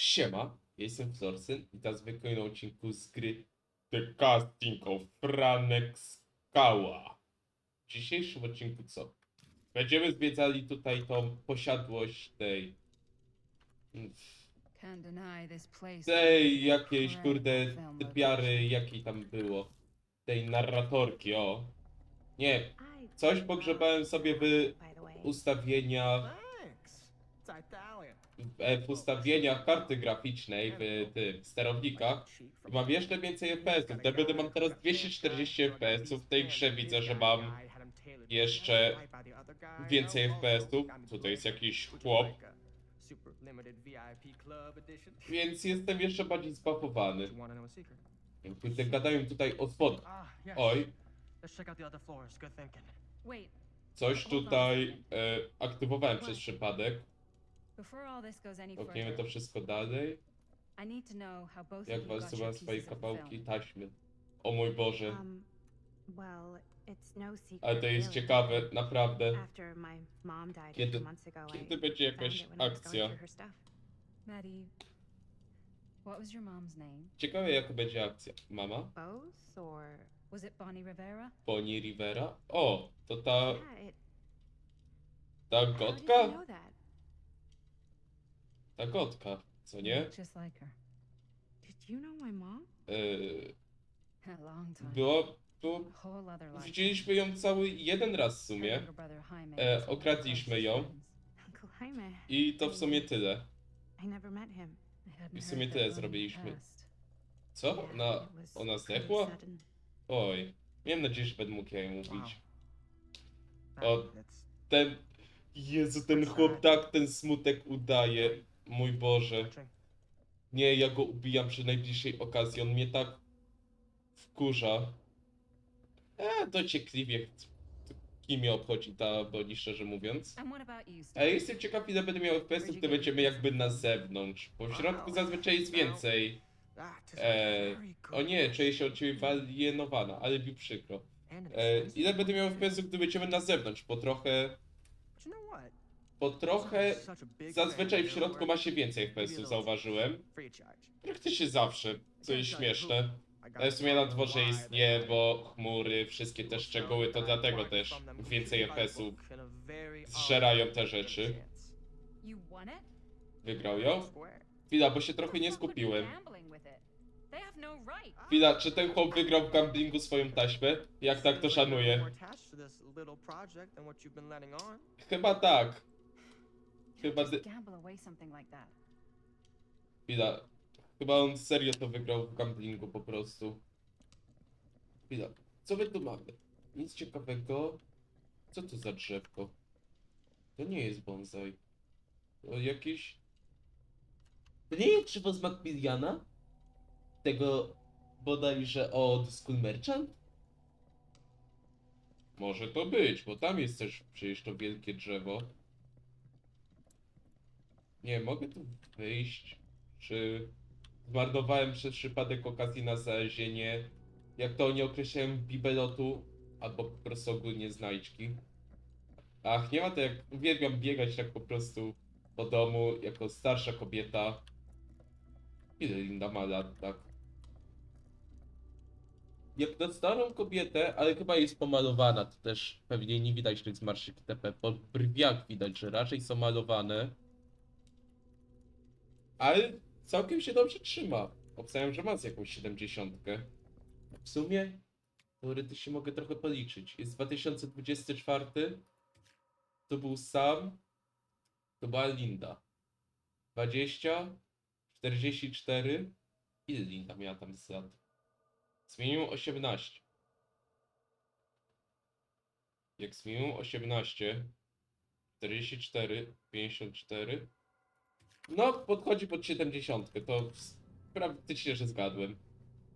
Siema, jestem Florsen i teraz w kolejnym odcinku z gry The Casting of Franek Skała. W dzisiejszym odcinku co? Będziemy zwiedzali tutaj tą posiadłość tej... Tej jakiejś kurde typiary, jakiej tam było. Tej narratorki, o. Nie, coś pogrzebałem sobie w ustawienia... w ustawieniach karty graficznej w tych sterownikach mam jeszcze więcej FPS-ów. Naprawdę mam teraz 240 FPS-ów. W tej grze widzę, że mam jeszcze więcej FPS-ów. Tutaj jest jakiś chłop, więc jestem jeszcze bardziej zbafowany. Kurde, gadają tutaj o spodach. Oj, coś tutaj e, aktywowałem przez przypadek. Before all this goes any Okniemy further, to wszystko dalej. I need to know how both Jak of you got your swoje pieces of kawałki film. taśmy. O mój Boże. Um, well, it's no secret. Ale to jest really. ciekawe, naprawdę. After my mom died Kiedy- a few months ago, kiedy I będzie found jakaś it when I was going akcja? through her stuff. Maddie, what was your mom's name? Ciekawe jaka będzie akcja. Mama? Both or Was it Bonnie Rivera? Bonnie Rivera? O, to ta, yeah, it, ta how did you gotka? know that? Ta gotka, co nie? Just like her. Did you know my mom? Yy, A long time. było, było, A whole other life. widzieliśmy ją cały jeden raz w sumie. brother Jaime E, was one of my okradliśmy closest ją. friends. Uncle Jaime. I to w sumie tyle. I never met him. I hadn't I w heard sumie that tyle zrobiliśmy. Co? Ona, it was ona pretty zdechła? sudden. Oj, miałem nadzieję, że będę mógł ubić. Wow. O. Ten, Jezu, ten chłop tak ten smutek udaje. Mój Boże. Nie, ja go ubijam przy najbliższej okazji. On mnie tak wkurza. E, to ciekliwie. Kim mnie obchodzi ta broni, szczerze mówiąc. And what about you, A Steve? ja jestem ciekaw, ile będę miał FPS-ów, gdy będziemy jakby na zewnątrz. Bo w środku zazwyczaj jest więcej. E, o nie, czuję się od ciebie walienowana, ale mi przykro. E, ile będę miał FPS-ów, gdy będziemy na zewnątrz? Bo trochę, Bo trochę, zazwyczaj w środku ma się więcej FPS-ów, zauważyłem. Praktycznie zawsze, co jest śmieszne. Ale w sumie na dworze jest niebo, chmury, wszystkie te szczegóły, to dlatego też więcej FPS-ów zżerają te rzeczy. Wygrał ją? Chwila, bo się trochę nie skupiłem. Chwila, czy ten chłop wygrał w gamblingu swoją taśmę? Jak tak, to szanuję. Chyba tak. Chyba... Dy-. Chwila. Chyba on serio to wygrał w gamblingu po prostu. Chwila. Co my tu mamy? Nic ciekawego. Co to za drzewko? To nie jest bonsai. To jakieś... To nie jest drzewo z Macmillana? Tego bodajże od School Merchant? Może to być, bo tam jest też przecież to wielkie drzewo. Nie, mogę tu wyjść? Czy zmarnowałem przez przypadek okazję na znalezienie, jak to oni określają, bibelotu, albo po prostu ogólnie znajdźki? Ach, nie ma to jak, uwielbiam biegać tak po prostu po domu, jako starsza kobieta. Ile Linda ma lat, tak? Jak na starą kobietę, ale chyba jest pomalowana, to też pewnie nie widać tych zmarszczek itp. Po brwiach widać, że raczej są malowane. Ale całkiem się dobrze trzyma. Obstawiam, że ma z jakąś 70. W sumie teoretycznie mogę trochę policzyć. Jest 2024. To był Sam. To była Linda. 20. 44. Ile Linda miała tam z lat? Zmienił 18. Jak zmienił 18, 44, 54. No, podchodzi pod 70. To praktycznie, że zgadłem.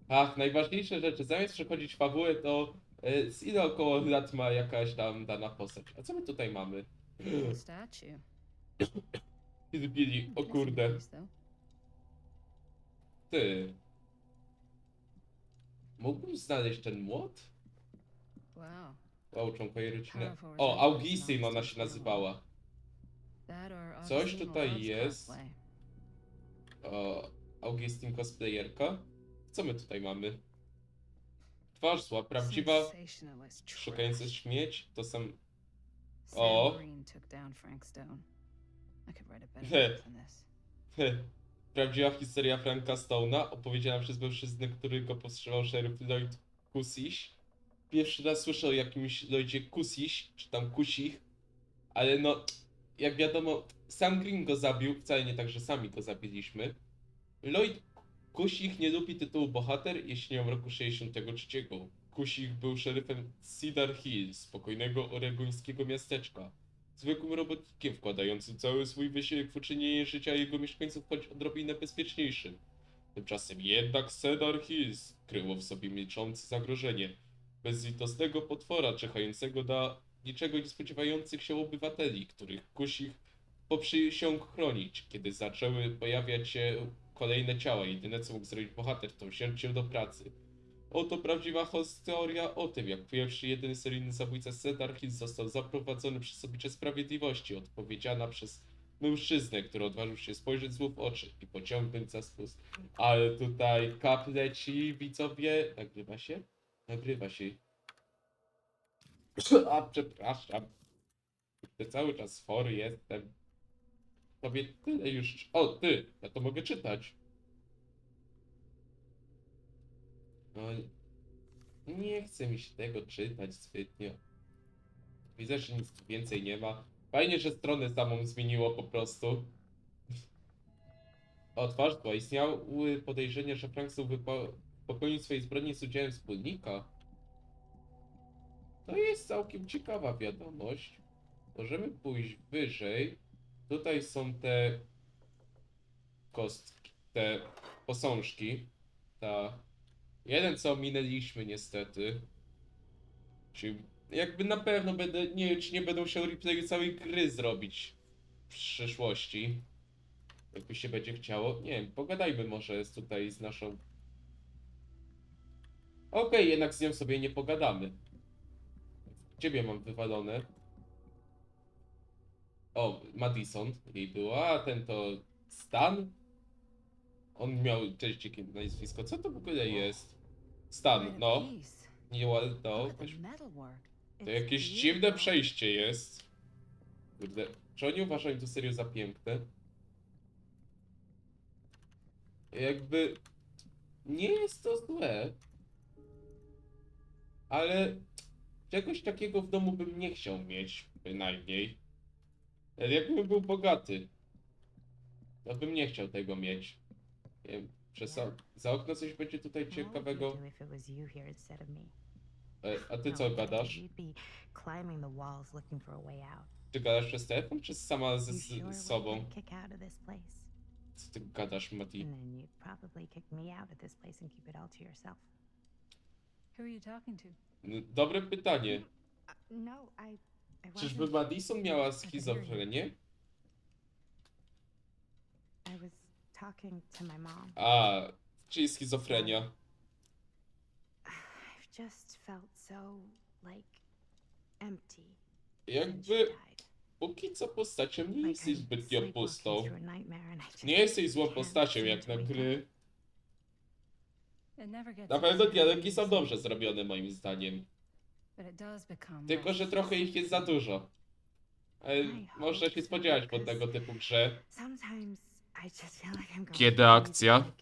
Ach, najważniejsze rzeczy. Zamiast przechodzić fabułę, to e, z ile około lat ma jakaś tam dana postać. A co my tutaj mamy? Statue. Billy, o kurde. Ty. Mógłbym znaleźć ten młot? Wow. Wow, członkowie rodziny. O, Augustine to ona się nazywała. Coś tutaj jest. O, Augustin cosplayerka. Co my tutaj mamy? Twarz zła, prawdziwa, trash. śmieć, to sam... O. Prawdziwa historia Franka Stone'a, opowiedziana przez mężczyznę, który go powstrzymał szeryf Lloyd Kusiś. Pierwszy raz słyszę o jakimś Lloydzie Kusiś, czy tam Kusich, ale no, jak wiadomo, sam Green go zabił, wcale nie tak, że sami go zabiliśmy. Lloyd Kusich nie lubi tytułu bohater, istniał w roku 63. Kusich był szeryfem Cedar Hill, spokojnego oregońskiego miasteczka zwykłym robotnikiem wkładającym cały swój wysiłek w uczynienie życia jego mieszkańców choć odrobinę bezpieczniejszym. Tymczasem jednak Cedar Hills kryło w sobie milczące zagrożenie. Bezlitosnego potwora czekającego na niczego nie spodziewających się obywateli, których kusich poprzysiągł chronić. Kiedy zaczęły pojawiać się kolejne ciała, jedyne co mógł zrobić bohater to wziąć się do pracy. Oto prawdziwa historia o tym, jak pierwszy jedyny seryjny zabójca Cedar Hills został zaprowadzony przez oblicze sprawiedliwości, odpowiedziana przez mężczyznę, który odważył się spojrzeć złu w oczy i pociągnąć za spust. Ale tutaj kap leci, widzowie. Nagrywa się? Nagrywa się. A, przepraszam. Ty cały czas chory jestem. Tobie tyle już... O, ty! Ja to mogę czytać. No, nie chce mi się tego czytać zbytnio. Widzę, że nic więcej nie ma. Fajnie, że stronę samą zmieniło po prostu. O, twarz zła. Istniały podejrzenia, że Frank popełnił swojej zbrodni z udziałem wspólnika. To jest całkiem ciekawa wiadomość. Możemy pójść wyżej. Tutaj są te kostki, te posążki. Ta Jeden co minęliśmy niestety. Czyli jakby na pewno będę, nie wiem czy nie będą się replayu całej gry zrobić w przyszłości. Jakby się będzie chciało. Nie wiem, pogadajmy może z tutaj z naszą... Okej, jednak z nią sobie nie pogadamy. Ciebie mam wywalone. O, Madison jej było, a ten to Stan? On miał dzikie nazwisko. Co to w ogóle jest? Stan, no. Nie ładno. To jakieś dziwne przejście jest. Kurde. Czy oni uważają to serio za piękne? Jakby... Nie jest to złe. Ale... Czegoś takiego w domu bym nie chciał mieć, bynajmniej. Ale Jakbym był bogaty, to bym nie chciał tego mieć. Nie wiem, przez za, za okno coś będzie tutaj ciekawego. E, A ty No co way, gadasz? Ty gadasz przez telefon, czy sama ze z, z sobą? Co ty gadasz, Mati? And then you'd probably kick me out of this place and keep it all to yourself. Who are you talking to? No, Dobre pytanie. Uh, no, I. I Czyżby wasn't. Madison miała schizofrenię? I was talking to my mom. A, czyli schizofrenia. I've just felt so like empty. since she Jakby died. póki co postacią nie Like jesteś I'm zbytnio sleepwalking pustą. through a nightmare and I just Nie jesteś złą can't postacią seem jak to na wake up. gry. Na pewno dialogi są dobrze zrobione moim zdaniem. Tylko, że trochę ich jest za dużo. Ale można się spodziewać po tego typu grze. Kiedy akcja?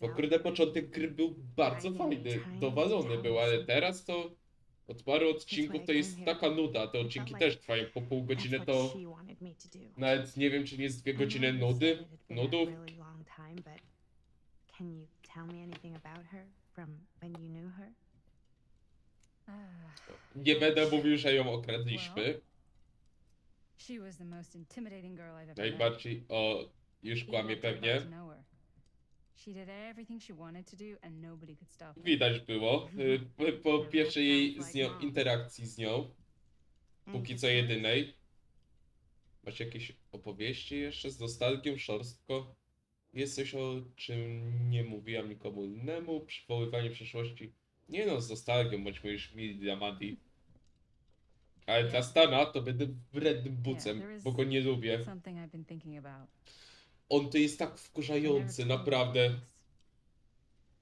Bo kurde, początek gry był bardzo fajny, dowalony był, ale teraz to od paru odcinków to jest taka nuda. Te odcinki też trwają po pół godziny, to nawet nie wiem, czy nie jest dwie godziny nudy, nudów. Tell me anything about her from when you knew her? Ah, Nie będę mówił, że ją okradliśmy. Well, she was the most intimidating girl I've ever met. Najbardziej, o, już kłamie pewnie. to know her. She did everything she wanted to do and nobody could stop her. Widać było y, po pierwszej jej z nią, interakcji z nią, póki co jedynej. Masz jakieś opowieści jeszcze z nostalgią, szorstko? Jest coś, o czym nie mówiłam nikomu innemu? Przywoływanie przeszłości? Nie no, z nostalgią, bądźmy już mili dla Madi. Ale dla Stana to będę wrednym bucem, bo go nie lubię. Something I've been thinking about. On to jest tak wkurzający, naprawdę.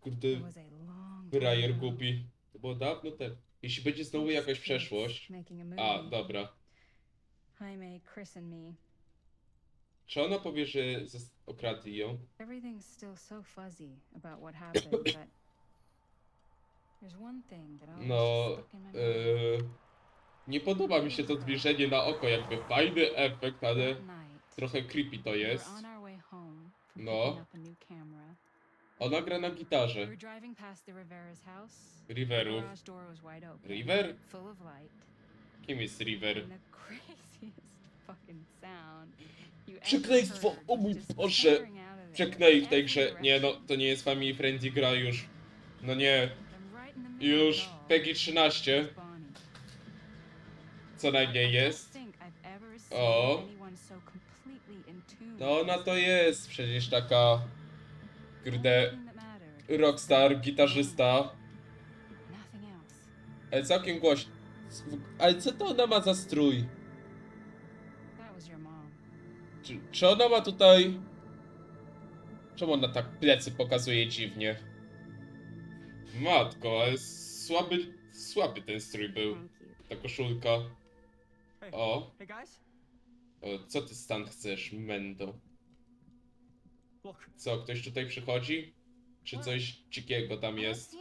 Kurde, It was a long frajer time ago. głupi. To było dawno temu. Jeśli będzie znowu jakaś przeszłość... making a A, dobra. Jaime, Chris and me. Czy ona powie, że zas- okradli ją? Everything's still so fuzzy about what happened, but there's one thing that always No, just stuck in my mind. Eee, nie podoba mi się to zbliżenie na oko, jakby fajny efekt, ale That night, trochę creepy to we were jest. on our way home from No. picking up a new camera. Ona gra na We gitarze. were driving past the Rivera's house. The Riverów. garage door was wide open. River? Full of light. Kim jest River? And the craziest fucking sound you ever Przekleństwo! O mój Boże! Przeknęli w tej grze. Nie no, to nie jest family friendly gra już. No nie, już. PEGI 13 It's Bonnie. co najmniej jest. O. No ona with to jest przecież taka... Kurde, rockstar, gitarzysta. Ale całkiem głośno. Ale co to ona ma za strój? Czy, czy ona ma tutaj... Czemu ona tak plecy pokazuje dziwnie? Matko, ale słaby, słaby ten strój był. Ta koszulka. O, o co ty stan chcesz, Mendo? Co, ktoś tutaj przychodzi? Czy coś dzikiego tam jest?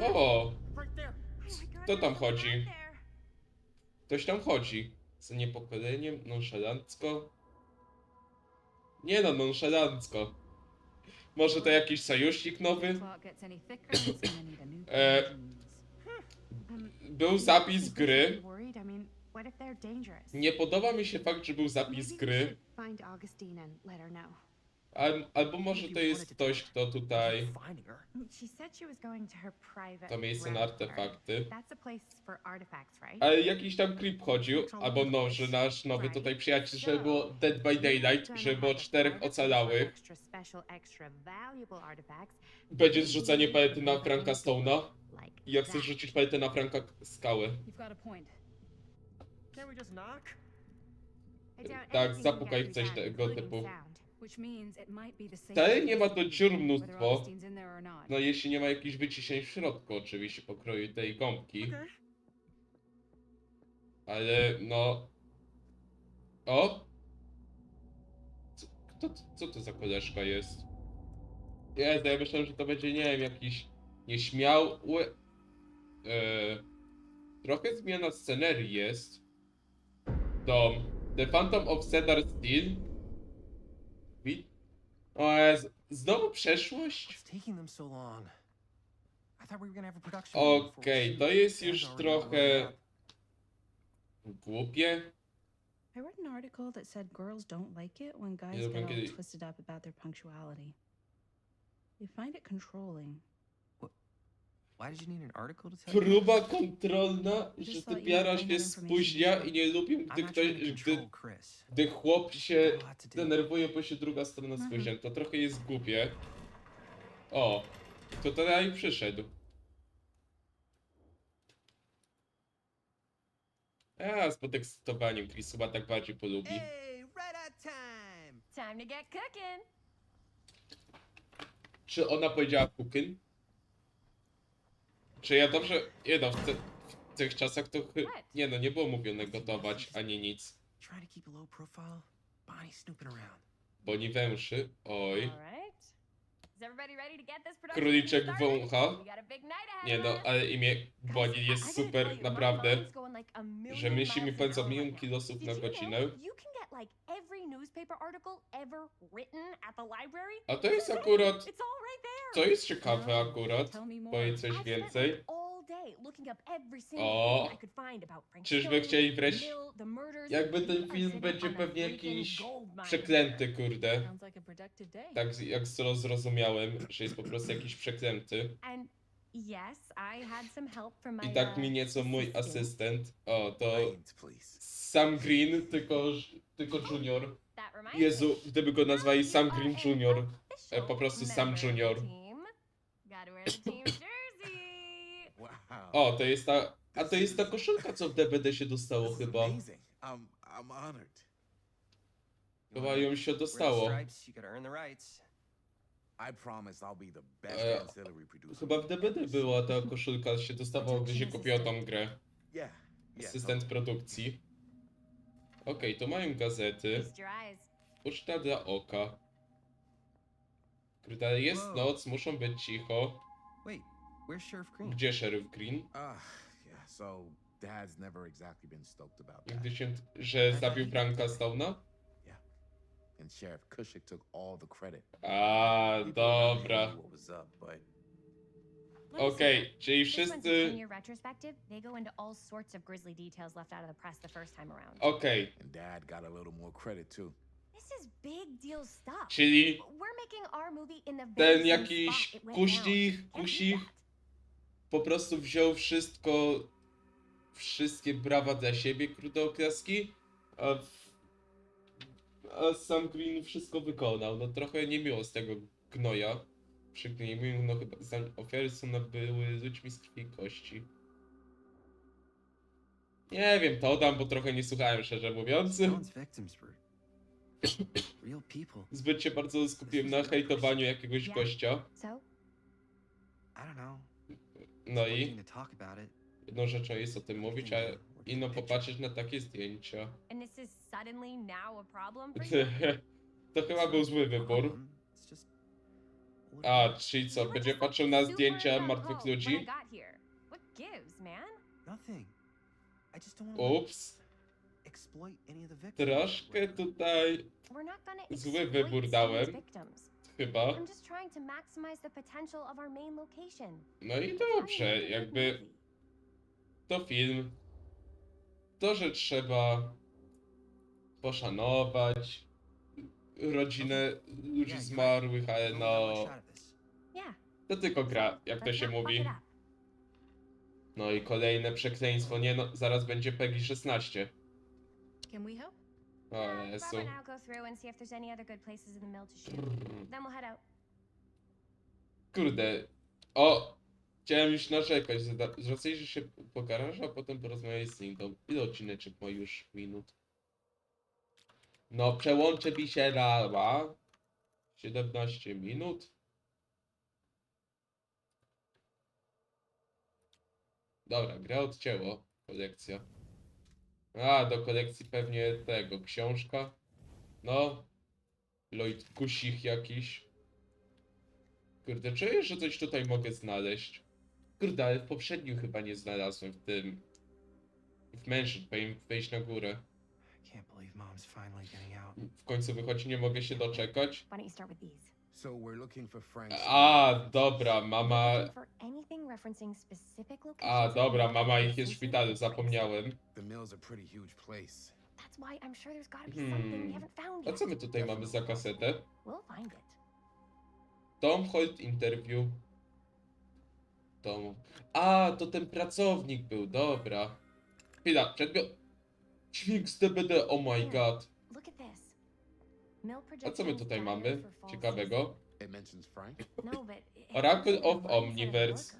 O. Oh Kto tam chodzi? ktoś tam chodzi. Z niepokoleniem, nonszalancko. Nie no, nonszalancko. Może to jakiś sojusznik nowy? E, Był zapis gry. Nie podoba mi się fakt, że był zapis gry. Al, albo może to jest ktoś, kto tutaj... Finding her. She said she was going to her private. To miejsce na artefakty. That's a place for artifacts, right? Ale jakiś tam klip chodził, albo no, że nasz nowy tutaj przyjaciel, żeby było Dead by Daylight, żeby było czterech ocalałych. Extra special, extra valuable artifacts Będzie zrzucanie palety na Franka Stone'a. like I jak chcesz that. rzucić paletę na Franka skałę. You've got a point. Can't we just knock? I doubt Tak, anything zapukaj w coś tego including typu. sound. Which means it might be the same. Wcale nie ma to dziur mnóstwo. No jeśli nie ma jakichś wyciśnień w środku oczywiście pokroju tej gąbki. Ale no... O! Co, kto, co to za koleżka jest? Jezu, ja myślałem, że to będzie, nie wiem, jakiś nieśmiały... E, trochę zmiana scenerii jest. Dom. The Phantom of Cedar Steel. Meeting before we Okej, to jest już trochę głupie. I read an article that said girls don't like it when guys get all twisted up about their punctuality. They find it controlling. Why did you need an article to tell you? Próba kontrolna, że typiara się spóźnia i nie lubię, I'm gdy not ktoś, trying to gdy, control Chris. gdy chłop się to denerwuje, bo się druga strona Mhm. spóźnia. To trochę jest głupie. O, kto tutaj przyszedł? A, z podekscytowaniem, Chris chyba tak bardziej polubi. Hey, red at time. Time to get cooking. Czy ona powiedziała kukyn? Czy ja dobrze... Nie no, w, te, w tych czasach to... chy- Nie no, nie było mówione gotować, ani nic. Trying to keep a low profile. Bonnie snooping around. Bo nie węszy. Oj. All right. Is everybody ready to get this production Króliczek started? wącha. We got a big night ahead Nie of no, us. ale imię Bonnie jest super, naprawdę. Że myśli mi pędzą milion kilosów na godzinę. Get like every newspaper article ever written at the library. A to jest akurat... It's all right there. To jest ciekawe No, akurat. Powiedz coś więcej. O. Czyżby chcieli murders. Jakby ten film będzie pewnie jakiś przeklęty, kurde. Tak, jak zrozumiałem, że jest po prostu jakiś przeklęty. And I had some help from my I tak uh, mi nieco mój asystent. O, to. Sam Green, tylko, tylko Junior. Jezu, gdyby go nazwali Sam Green Junior. E, po prostu Sam Junior. O, to jest ta... A to jest ta koszulka, co w DVD się dostało chyba. Chyba ją się dostało. stripes, you gotta earn the rights. I promise I'll be the best E, ancillary producer. Chyba w DVD była ta koszulka, się dostawało, gdy się kupiło tą grę. Yeah. yeah Asystent produkcji. Okej, to mają gazety. Feast your eyes. Uczta dla oka. Kurde, jest Wow. noc, muszą być cicho. Wait, where's Sheriff Green? Gdzie szeryf Green? Uh, yeah, so Dad's never exactly been stoked about that. Gdy się, że zabił Franka Stone'a? And Sheriff Cushing took all the credit. A, dobra. What was up, but Okej, czyli This one's a wszyscy... 10-year retrospective. They go into all sorts of grisly details left out of the press the first time around. Okej, and Dad got a little more credit too. This is big deal stuff. czyli We're making our movie in the very ten same jakiś spot it went kuźnik, down. Can't do kusich that. po prostu wziął wszystko, wszystkie brawa dla siebie, krótkie oklaski, a, a sam Green wszystko wykonał. No trochę niemiło z tego gnoja. Przykro mi, no chyba za- ofiary są nabyły ludźmi z krwi i kości. Nie wiem, to dam, bo trochę nie słuchałem, szczerze mówiąc. Zbyt się bardzo skupiłem na hejtowaniu jakiegoś gościa. No i jedną rzeczą jest o tym mówić, a inną popatrzeć na takie zdjęcia. and this is suddenly now a problem for you? To chyba był zły wybór. A czyli co, będzie patrzył na zdjęcia martwych I ludzi? I Ups, troszkę tutaj Zły wybór dałem. chyba. No i dobrze, jakby to film. To, że trzeba poszanować rodzinę ludzi zmarłych, ale no, to tylko gra, jak to let's się fuck mówi. up. No i kolejne przekleństwo, nie no, zaraz będzie PEGI 16. Can we help? O Yeah, Jezu. Robert and I'll go through and see if there's any other good places in the mill to shoot. Then we'll head out. Kurde. O! Chciałem już narzekać. Rozejrzyj się po garażu, a potem porozmawiaj z Lindą. Ile odcineczek ma już minut? No, przełączę mi się rała. 17 minut. Dobra, gra odcięło. Kolekcja. A, do kolekcji pewnie tego, książka. No. Lloyd Kusich jakiś. Kurde, czuję, że coś tutaj mogę znaleźć. Kurde, ale w poprzednim chyba nie znalazłem w tym. W Mansion, powinien wejść na górę. I can't believe mom's finally getting out. W końcu wychodzi, nie mogę się doczekać. Why don't you start with these? So we're looking for Frank. A, dobra, mama. For anything referencing specific A, locations dobra, mama ich jest w szpitalu, zapomniałem. The mill's a pretty huge place. That's why I'm sure there's gotta be something we Hmm. haven't found A yet. co my tutaj mamy za kasetę? We'll find it. Tom Holt Interview. Tom. A, to ten pracownik był, dobra. Chwila, przedmiot. Dźwięk z DBD, oh my god. This. Mill A co my tutaj mamy? Ciekawego. No, Oracle of Omniverse.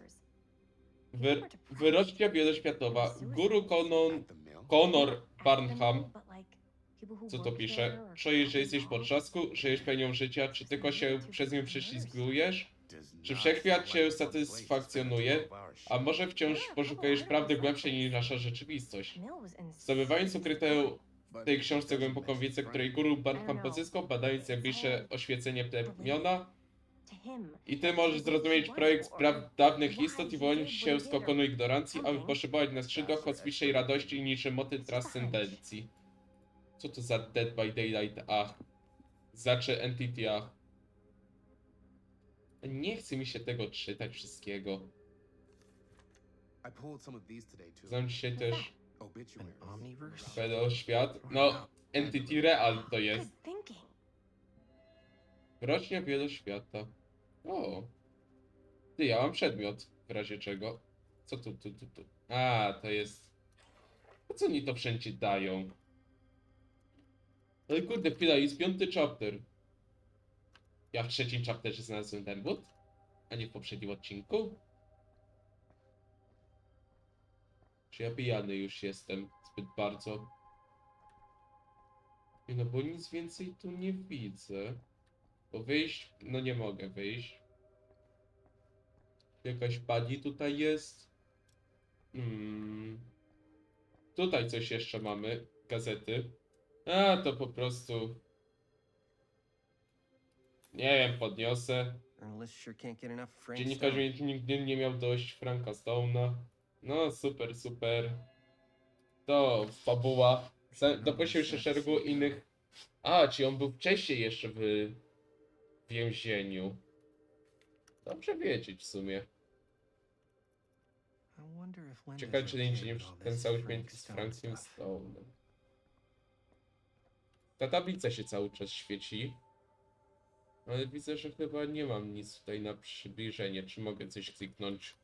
Wy, wyrocznia wieloświatowa. Guru mill. Conor Barnham. Co to pisze? Czujesz, że jesteś w involved. potrzasku? Żyjesz pełnią życia? Czy tylko się przez nią prześlizgujesz? Czy wszechświat cię a satysfakcjonuje? 12-hour A może wciąż poszukujesz prawdy głębszej niż nasza rzeczywistość? Zdobywając ukrytą w tej książce głęboką wiedzę, której guru Barnham pozyskał, badając najbliższe oświecenie plemiona. I ty możesz zrozumieć projekt spraw dawnych istot i wyłonić się z kokonu ignorancji, aby poszybować na skrzydłach kosmicznej radości niczym motyl transcendencji. Co to za Dead by Daylight? Ach. Znaczy Entity Ach. Nie chce mi się tego czytać wszystkiego. I pulled some of these today too. Znam dzisiaj też An Obituaries. omniverse? Pedo Świat. No, Entity Real to jest. Good thinking. Rocznia Wieloświata. O. Ty, ja mam przedmiot, w razie czego. Co tu, tu, tu, tu? A, to jest... Po co oni to wszędzie dają? Ale kurde, chwila, jest piąty chapter. Ja w trzecim chapterze znalazłem ten but? A nie w poprzednim odcinku? Czy ja pijany już jestem zbyt bardzo? No bo nic więcej tu nie widzę. Bo wyjść, no nie mogę wyjść. Jakaś pani tutaj jest. Hmm. Tutaj coś jeszcze mamy. Gazety. A, to po prostu... Nie wiem, podniosę. Dziennikarz nigdy nie miał dość Franka Stone'a. No, super, super. To fabuła. Dopuścił się szeregu innych. A, czy on był wcześniej jeszcze w więzieniu. Dobrze wiedzieć w sumie. Ciekawe, czy nie this kręcały Frank śmieci z Frankiem. Stone'em. Ta tablica się cały czas świeci. Ale widzę, że chyba nie mam nic tutaj na przybliżenie. Czy mogę coś kliknąć?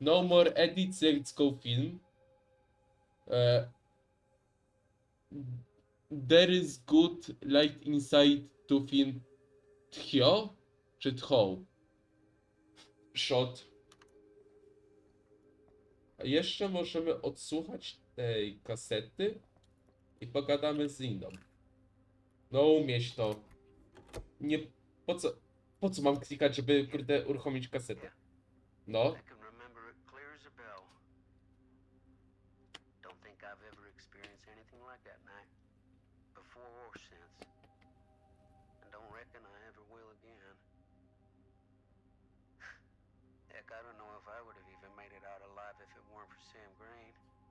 No more edits, let's go film. E, there is good light inside to film Tchio? Czy Tchou? Shot. A jeszcze możemy odsłuchać tej kasety i pogadamy z Indą. No umieść to. Nie, po co, po co mam klikać, żeby kurde uruchomić kasetę? No,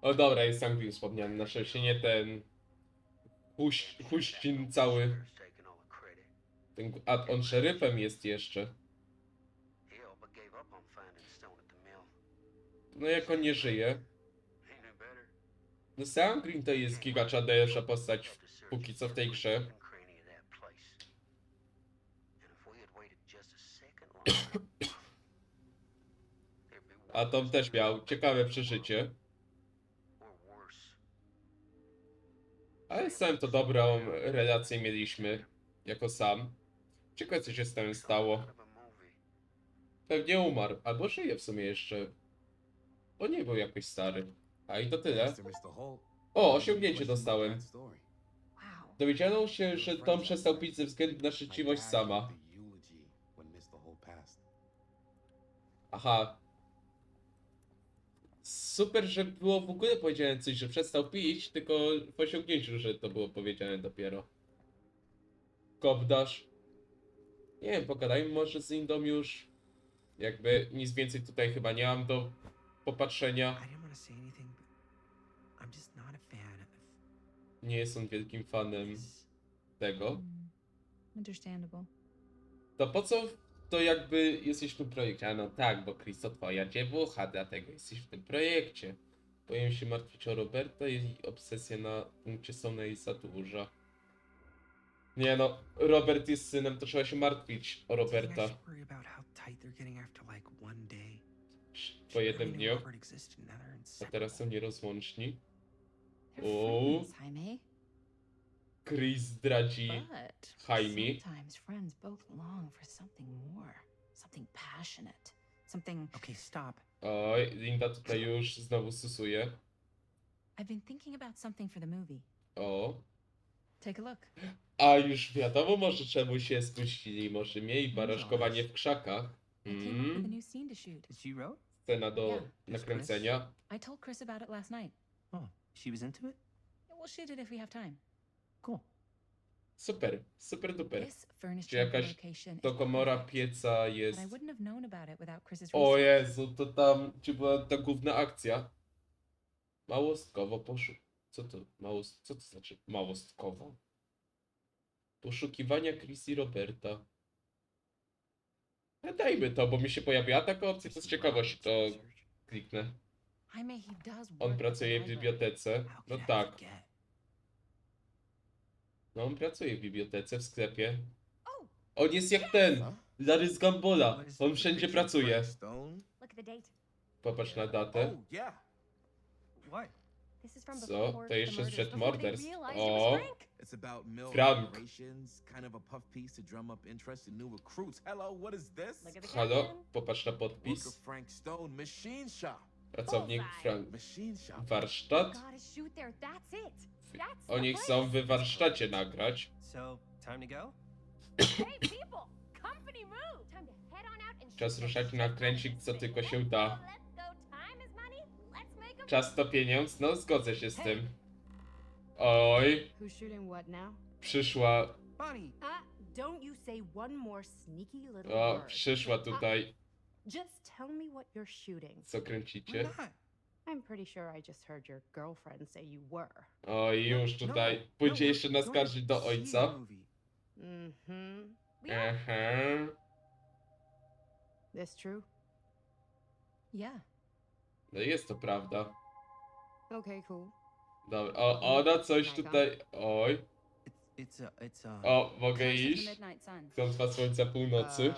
o dobra, jest Sam Green wspomniany, na szczęście nie ten huścin cały, He's taking all the credit. Ten, a on szeryfem jest jeszcze. No jak on nie żyje. No Sam Green to jest gigaczadersza postać póki co w tej grze. A Tom też miał ciekawe przeżycie. Ale Sam to dobrą relację mieliśmy, jako sam. Ciekawe co się z tym stało. Pewnie umarł, albo żyje w sumie jeszcze. Bo nie był jakoś stary. A i to tyle. O, osiągnięcie dostałem. Dowiedziano się, że Tom przestał pić ze względu na dad sama. Aha. Super, że było w ogóle powiedziane coś, że przestał pić, tylko w osiągnięciu, że to było powiedziane dopiero. Kopdasz. Nie wiem, pogadajmy może z Indą już. Jakby nic więcej tutaj chyba nie mam do popatrzenia. Nie jestem wielkim fanem tego. Mm, understandable. To po co to jakby jesteś w tym projekcie? A no tak, bo Chris to twoja dziewucha, dlatego jesteś w tym projekcie. Boję się martwić o Roberta i obsesja na punkcie jest za duża. Nie no, Robert jest synem, to trzeba się martwić o Roberta. Po jednym dniu, a teraz są nierozłączni. Jaime. Chris zdradzi Jaime. Oj, Linda tutaj już znowu stosuje. I've been thinking about something for the movie. O. Take a look. A już wiadomo może czemu się spuścili, może mieli baraszkowanie w krzakach. I Mm, she wrote? scena do Yeah. nakręcenia. I told Chris about it last night. Oh, she was into it? We'll shoot it if we have time. Cool. Super, super duper. This Czy temple jakaś location To komora pieca jest. I wouldn't have known about it without Chris's O research. Jezu, to tam gdzie była ta główna akcja. Małostkowo poszu... Co to? Małost... Co to znaczy małostkowo? Poszukiwania Chris i Roberta. A dajmy to, bo mi się pojawiła taka opcja, to z ciekawości to kliknę. On pracuje w bibliotece. No tak. No on pracuje w bibliotece, w sklepie. Oh, On jest jak ten! Larry z Gambola. On wszędzie pracuje. Popatrz na datę. Yeah. What? This is from Co? before To the jeszcze murders, sprzed morderstw. O. Frank. It's about mill Frank. operations, kind of a puff piece to drum up interest in new recruits. Hello, what is this? Look at the Halo? Popatrz na Work of podpis. Frank Stone, machine shop. Pracownik. Frank. Machine shop. Warsztat. Oni chcą w warsztacie nagrać. So, time to go? Hey, people! Company move! Time to head on out and Czas ruszać na kręcik, co tylko się Let's Czas to pieniądz? No, zgodzę się z tym. Oj, Who's shooting what now? przyszła, Bonnie! Uh, don't you say one more sneaky little o, word. przyszła tutaj. Just tell me what you're shooting. Co kręcicie? not? I'm pretty sure I just heard your girlfriend say you were. Oj, już No, tutaj. no, Pójdzie we're jeszcze naskarżyć do ojca. Mm-hmm. Aha. This true? Yeah. No jest to prawda. Okay, cool. Dobra, o, ona coś tutaj. Oj. It's, it's a, it's a... O, mogę iść? midnight sun. Klątwa słońca północy. Uh,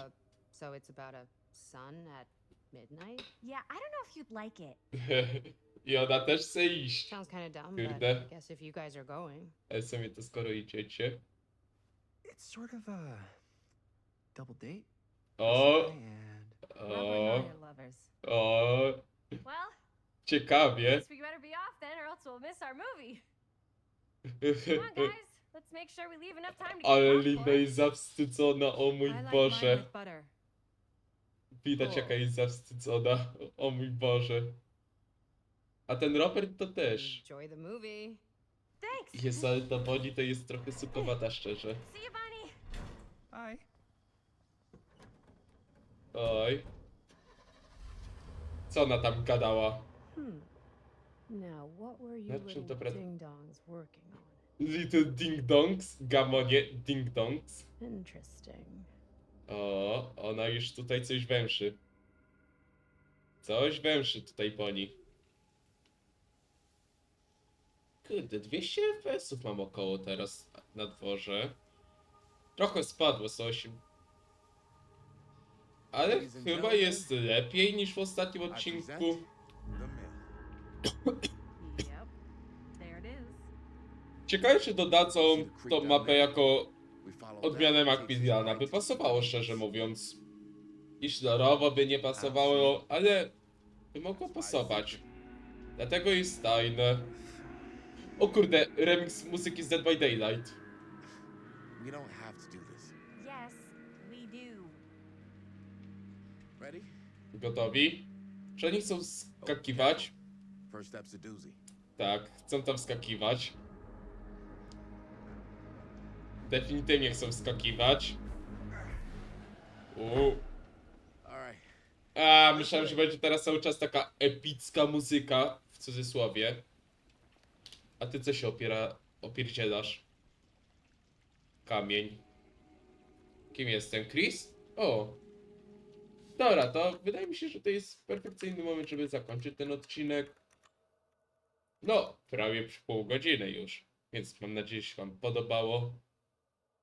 so it's about a sun at midnight? Yeah, I don't know if you'd like it. I ona też chce iść. Sounds kind of dumb, Kurde. but I guess if you guys are going. Ale to skoro idziecie. It's sort of a double date. O, And o, lovers. o. Well, Ciekawie. guess we better be off then, or else we'll miss our movie. Come on, guys. Let's make sure we leave enough time to get Ale popcorn. Linda jest zawstydzona, o mój I like mine Boże. with butter. Widać jaka jest zawstydzona, o mój Boże. A ten Robert to też. Enjoy the movie. Thanks. Jest, ale ta Bonnie to jest trochę sukowata, szczerze. See you, Bonnie. bye. Oj. Co ona tam gadała? Hmm. Now, what were you Nad czym little to prac- ding-dongs working on? Little ding dongs, gamonie ding dongs. Interesting. O, ona już tutaj coś węszy. Coś węszy tutaj po niej. Kurde, 200 FPS-ów mam około teraz na dworze. Trochę spadło z 8. Ale chyba jest lepiej niż w ostatnim odcinku. Ciekawe czy dodadzą tą mapę jako odmianę Macmillana. By pasowało szczerze mówiąc. I szlorowo by nie pasowało, ale by mogło pasować. Dlatego jest tajne. O kurde, remix muzyki z Dead by Daylight. Gotowi? Czy oni chcą skakiwać? Tak, chcą tam skakiwać. Definitywnie chcą skakiwać. Uuu. A, myślałem, że będzie teraz cały czas taka epicka muzyka, w cudzysłowie. A ty co się opiera, opierdzielasz? Kamień. Kim jestem? Chris? O. Dobra, to wydaje mi się, że to jest perfekcyjny moment, żeby zakończyć ten odcinek. No, prawie przy pół godziny już. Więc mam nadzieję, że się wam podobało.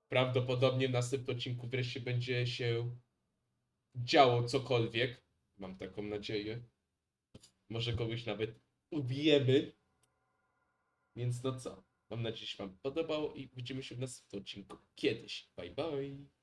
Prawdopodobnie w następnym odcinku wreszcie będzie się działo cokolwiek. Mam taką nadzieję. Może kogoś nawet ubijemy. Więc no co? Mam nadzieję, że się Wam podobało i widzimy się w następnym odcinku kiedyś. Bye bye.